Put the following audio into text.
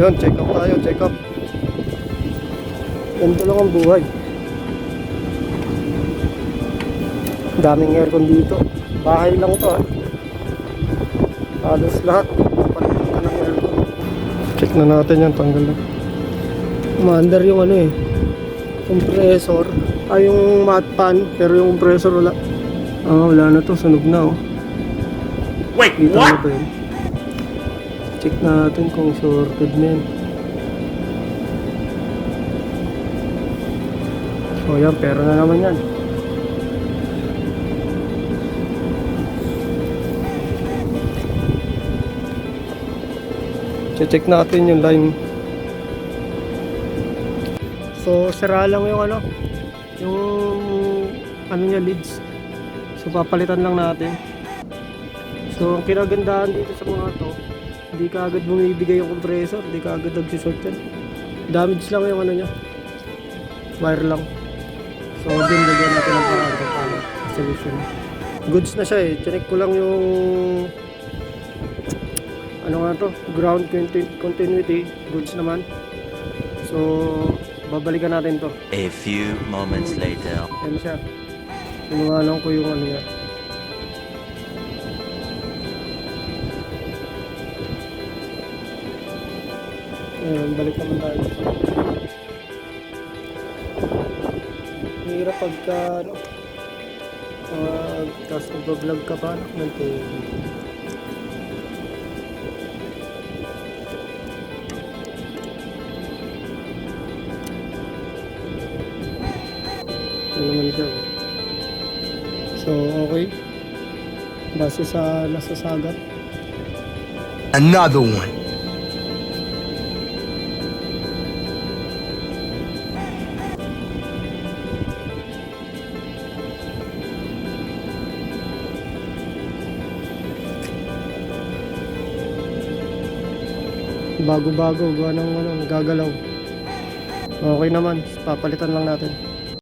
Yun, check up tayo, check up. Ganito lang ang buhay. Daming aircon dito. Bahay lang to ah. Halos lahat. Palitan ka ng aircon. Check na natin yan, tanggal na. Umaandar yung ano eh. Compressor. Ay yung mat fan, pero yung compressor wala. Ah, wala na to, sunog na oh. Wait, Kita what? yun? Check natin kung shorted na yun. So yan, pero na naman yan. Check natin yung line. So, sira lang yung ano, yung ano niya leads. So, papalitan lang natin. So, ang kinagandahan dito sa mga to, hindi ka agad bumibigay yung compressor, hindi ka agad nagsisort yan. Damage lang yung ano niya. Wire lang. So, din lagyan natin ang paraan kung paano solution. Goods na siya eh. Chinek ko lang yung ano nga to, ground conti- continuity. Goods naman. So, babalikan natin to. A few moments later. Yan siya. Inuwanan ko yung ano niya. Ayan, balik naman tayo. Hirap pagka ano, uh, nagbablog ka pa ng TV. Ano oh. So, okay. Base sa nasasagat. Another one. Bago-bago, gawa ng ano, gagalaw. Okay naman, papalitan lang natin.